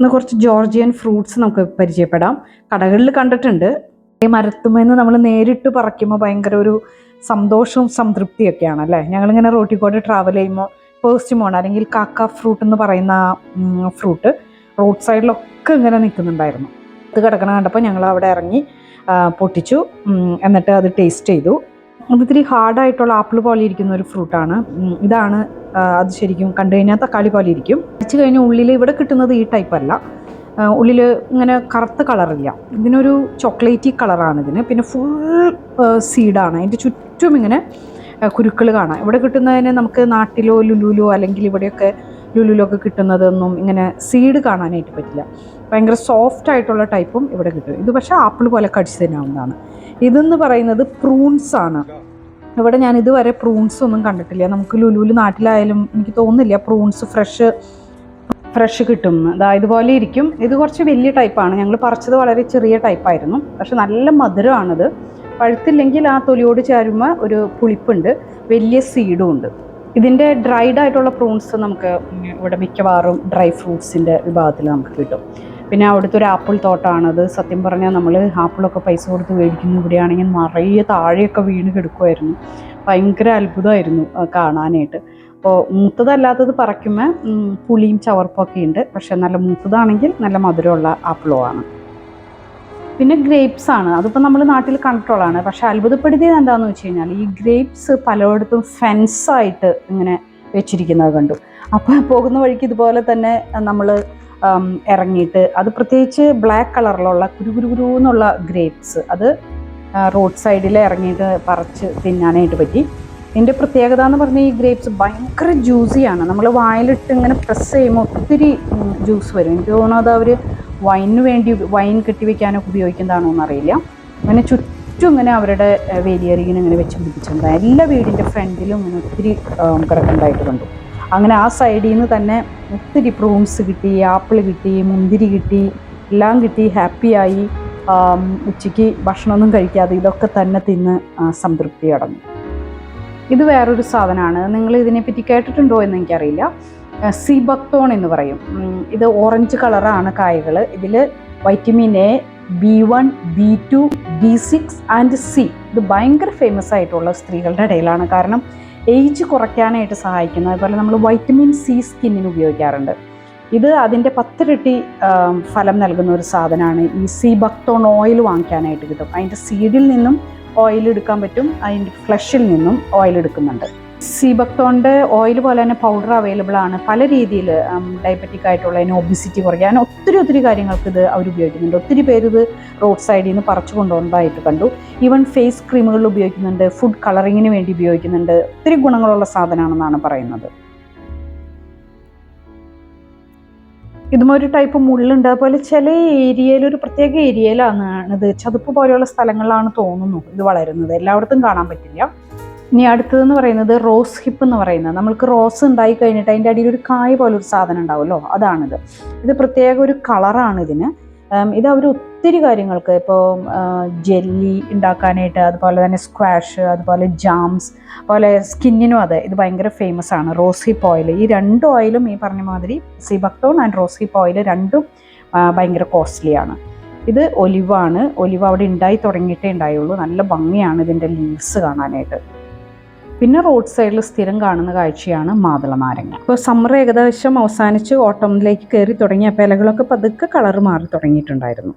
ഇന്ന് കുറച്ച് Georgian fruits നമുക്ക് പരിചയപ്പെടാം. കടകളിൽ കണ്ടിട്ടുണ്ട്. ഈ മരത്തുമെന്ന് നമ്മൾ നേരിട്ട് പറിക്കുമ്പോൾ ഭയങ്കര ഒരു സന്തോഷവും സംതൃപ്തിയൊക്കെയാണ് അല്ലേ? ഞങ്ങളിങ്ങനെ റോട്ടിൽ കൂടെ ട്രാവൽ ചെയ്യുമ്പോൾ പേഴ്സ്റ്റിമോൺ അല്ലെങ്കിൽ കാക്ക ഫ്രൂട്ട് എന്ന് പറയുന്ന ഫ്രൂട്ട് റോഡ് സൈഡിലൊക്കെ ഇങ്ങനെ നിൽക്കുന്നുണ്ടായിരുന്നു അത് കിടക്കണ കണ്ടപ്പോൾ ഞങ്ങൾ അവിടെ ഇറങ്ങി പൊട്ടിച്ചു. എന്നിട്ട് അത് ടേസ്റ്റ് ചെയ്തു. അത് ഇത്തിരി ഹാർഡായിട്ടുള്ള ആപ്പിൾ പോലെ ഇരിക്കുന്ന ഒരു ഫ്രൂട്ടാണ് ഇതാണ് അത് ശരിക്കും കണ്ടു കഴിഞ്ഞാൽ തക്കാളി പോലെ ഇരിക്കും. കഴിച്ചു കഴിഞ്ഞാൽ ഉള്ളിൽ ഇവിടെ കിട്ടുന്നത് ഈ ടൈപ്പ് അല്ല. ഉള്ളിൽ ഇങ്ങനെ കറുത്ത കളറില്ല ഇതിനൊരു ചോക്ലേറ്റി കളറാണ് ഇതിന്. പിന്നെ ഫുൾ സീഡാണ് അതിന്റെ ചുറ്റും ഇങ്ങനെ കുരുക്കൾ കാണാം. ഇവിടെ കിട്ടുന്നതിന് നമുക്ക് നാട്ടിലോ ലുലുലോ അല്ലെങ്കിൽ ഇവിടെയൊക്കെ ലുലുലോ ഒക്കെ കിട്ടുന്നതൊന്നും ഇങ്ങനെ സീഡ് കാണാനായിട്ട് പറ്റില്ല. ഭയങ്കര സോഫ്റ്റ് ആയിട്ടുള്ള ടൈപ്പും ഇവിടെ കിട്ടും. ഇത് പക്ഷേ ആപ്പിൾ പോലെ കടിച്ച് തിന്നാവുന്നതാണ്. ഇതെന്ന് പറയുന്നത് പ്രൂൺസ് ആണ്. ഇവിടെ ഞാൻ ഇതുവരെ പ്രൂൺസ് ഒന്നും കണ്ടിട്ടില്ല. നമുക്ക് ലുലുവിൽ നാട്ടിലായാലും എനിക്ക് തോന്നുന്നില്ല പ്രൂൺസ് ഫ്രഷ് ഫ്രഷ് കിട്ടും. അതാ ഇതുപോലെ ഇരിക്കും. ഇത് കുറച്ച് വലിയ ടൈപ്പാണ് ഞങ്ങൾ പറിച്ചത് വളരെ ചെറിയ ടൈപ്പായിരുന്നു പക്ഷെ നല്ല മധുരമാണത് പഴുത്തില്ലെങ്കിൽ ആ തൊലിയോട് ചേരുമ്പോൾ ഒരു പുളിപ്പുണ്ട്. വലിയ സീഡും ഉണ്ട്. ഇതിന്റെ ഡ്രൈഡ് ആയിട്ടുള്ള പ്രൂൺസ് നമുക്ക് ഇവിടെ മിക്കവാറും ഡ്രൈ ഫ്രൂട്ട്സിന്റെ വിഭാഗത്തിൽ നമുക്ക് കിട്ടും. പിന്നെ അവിടുത്തെ ഒരു ആപ്പിൾ തോട്ടമാണത് സത്യം പറഞ്ഞാൽ നമ്മൾ ആപ്പിളൊക്കെ പൈസ കൊടുത്ത് മേടിക്കുന്ന. ഇവിടെയാണെങ്കിൽ നിറയെ താഴെയൊക്കെ വീണ് കിടക്കുമായിരുന്നു ഭയങ്കര അത്ഭുതമായിരുന്നു കാണാനായിട്ട്. അപ്പോൾ മൂത്തതല്ലാത്തത് പറയ്ക്കുമ്പോൾ പുളിയും ചവർപ്പൊക്കെ ഉണ്ട്. പക്ഷേ നല്ല മൂത്തതാണെങ്കിൽ നല്ല മധുരമുള്ള ആപ്പിളോ ആണ് പിന്നെ ഗ്രേപ്സ് ആണ്. അതിപ്പോൾ നമ്മൾ നാട്ടിൽ കണ്ടിട്ടുള്ളതാണ് പക്ഷെ അത്ഭുതപ്പെടുത്തിയത് എന്താണെന്ന് വെച്ച് കഴിഞ്ഞാൽ ഈ ഗ്രേപ്സ് പലയിടത്തും ഫെൻസായിട്ട് ഇങ്ങനെ വെച്ചിരിക്കുന്നത് കണ്ടു. അപ്പോൾ പോകുന്ന വഴിക്ക് ഇതുപോലെ തന്നെ നമ്മൾ ഇറങ്ങിയിട്ട് അത് പ്രത്യേകിച്ച് ബ്ലാക്ക് കളറിലുള്ള കുരു കുരു കുരു എന്നുള്ള ഗ്രേപ്സ് അത് റോഡ് സൈഡിൽ ഇറങ്ങിയിട്ട് പറിച്ച് തിന്നാനായിട്ട് പറ്റി. ഇതിന്റെ പ്രത്യേകത എന്ന് പറഞ്ഞാൽ ഈ ഗ്രേപ്സ് ഭയങ്കര ജ്യൂസിയാണ് നമ്മൾ വായിലിട്ട് ഇങ്ങനെ പ്രസ് ചെയ്യുമ്പോൾ ഒത്തിരി ജ്യൂസ് വരും. എനിക്ക് തോന്നുന്നത് അവർ വൈനിന് വേണ്ടി വൈൻ കെട്ടിവെക്കാനൊക്കെ ഉപയോഗിക്കുന്നതാണോ എന്നറിയില്ല. അങ്ങനെ ചുറ്റും ഇങ്ങനെ അവരുടെ വേലിയറിയിങ്ങനെ ഇങ്ങനെ വെച്ച് പിടിപ്പിച്ചിട്ടുണ്ട് എല്ലാ വീടിന്റെ ഫ്രണ്ടിലും ഇങ്ങനെ ഒത്തിരി കിടക്കുന്നുണ്ടായിട്ട് കണ്ടു. അങ്ങനെ ആ സൈഡിൽ നിന്ന് തന്നെ ഒത്തിരി പ്രൂൺസ് കിട്ടി ആപ്പിൾ കിട്ടി മുന്തിരി കിട്ടി എല്ലാം കിട്ടി ഹാപ്പിയായി ഉച്ചയ്ക്ക് ഭക്ഷണമൊന്നും കഴിക്കാതെ ഇതൊക്കെ തന്നെ തിന്ന് സംതൃപ്തി അടങ്ങും ഇത് വേറൊരു സാധനമാണ്. നിങ്ങൾ ഇതിനെപ്പറ്റി കേട്ടിട്ടുണ്ടോ എന്ന് എനിക്കറിയില്ല. സിബക്തോൺ എന്ന് പറയും. ഇത് ഓറഞ്ച് കളറാണ് കായകൾ. ഇതിൽ vitamin A B one B two B six and C ഇത് ഭയങ്കര ഫേമസ് ആയിട്ടുള്ള സ്ത്രീകളുടെ ഇടയിലാണ്. കാരണം ഏജ് കുറയ്ക്കാനായിട്ട് സഹായിക്കുന്നു അതുപോലെ നമ്മൾ വൈറ്റമിൻ സി സ്കിന്നിന് ഉപയോഗിക്കാറുണ്ട്. ഇത് അതിന്റെ പത്തിരട്ടി ഫലം നൽകുന്ന ഒരു സാധനമാണ്. ഈ സി ബക്തോൺ ഓയിൽ വാങ്ങിക്കാനായിട്ട് കിട്ടും. അതിന്റെ സീഡിൽ നിന്നും ഓയിൽ എടുക്കാൻ പറ്റും അതിന്റെ ഫ്ലഷിൽ നിന്നും ഓയിൽ എടുക്കുന്നുണ്ട്. സീബക്തോണിന്റെ ഓയിൽ പോലെ തന്നെ പൗഡർ അവൈലബിൾ ആണ്. പല രീതിയിൽ ഡയബറ്റിക് ആയിട്ടുള്ള ഒബിസിറ്റി കുറയ്ക്കാൻ ഒത്തിരി ഒത്തിരി കാര്യങ്ങൾക്ക് ഇത് അവർ ഉപയോഗിക്കുന്നുണ്ട്. ഒത്തിരി പേര് ഇത് റോഡ് സൈഡിൽ നിന്ന് പറിച്ചു കൊണ്ടുവന്നതായിട്ട് കണ്ടു. ഈവൻ ഫേസ് ക്രീമുകളിൽ ഉപയോഗിക്കുന്നുണ്ട് ഫുഡ് കളറിങ്ങിന് വേണ്ടി ഉപയോഗിക്കുന്നുണ്ട്. ഒത്തിരി ഗുണങ്ങളുള്ള സാധനമാണെന്നാണ് പറയുന്നത്. ഇതും ഒരു ടൈപ്പ് മുള്ളുണ്ട്. അതുപോലെ ചില ഏരിയയിൽ ഒരു പ്രത്യേക ഏരിയയിലാണ് ഇത് ചതുപ്പ് പോലെയുള്ള സ്ഥലങ്ങളിലാണ് തോന്നുന്നു ഇത് വളരുന്നത്. എല്ലായിടത്തും കാണാൻ പറ്റില്ല. ഇനി അടുത്തതെന്ന് പറയുന്നത് റോസ് ഹിപ്പ് എന്ന് പറയുന്നത്. നമ്മൾക്ക് റോസ് ഉണ്ടായി കഴിഞ്ഞിട്ട് അതിന്റെ അടിയിൽ ഒരു കായ് പോലെ ഒരു സാധനം ഉണ്ടാവുമല്ലോ അതാണിത്. ഇത് പ്രത്യേക ഒരു കളറാണ് ഇതിന്. ഇത് അവർ ഒത്തിരി കാര്യങ്ങൾക്ക് ഇപ്പോൾ ജെല്ലി ഉണ്ടാക്കാനായിട്ട് അതുപോലെ തന്നെ സ്ക്വാഷ് അതുപോലെ ജാംസ് അതുപോലെ സ്കിന്നിനും അതെ ഇത് ഭയങ്കര ഫേമസ് ആണ് റോസ് ഹിപ്പ് ഓയിൽ ഈ രണ്ട് ഓയിലും ഈ പറഞ്ഞ മാതിരി sea buckthorn and rose hip oil രണ്ടും ഭയങ്കര കോസ്റ്റ്ലിയാണ് ഇത് ഒലിവാണ്. ഒലിവ് അവിടെ ഉണ്ടായി തുടങ്ങിയിട്ടേ ഉണ്ടായുള്ളൂ. നല്ല ഭംഗിയാണ് ഇതിന്റെ ലീവ്സ് കാണാനായിട്ട്. പിന്നെ റോഡ് സൈഡിൽ സ്ഥിരം കാണുന്ന കാഴ്ചയാണ് മാതള നാരങ്ങ ഇപ്പോൾ സമ്മർ ഏകദേശം അവസാനിച്ച് ഓട്ടമിലേക്ക് കയറി തുടങ്ങിയപ്പോൾ ഇലകളൊക്കെ പതുക്കെ കളറ് മാറി തുടങ്ങിയിട്ടുണ്ടായിരുന്നു.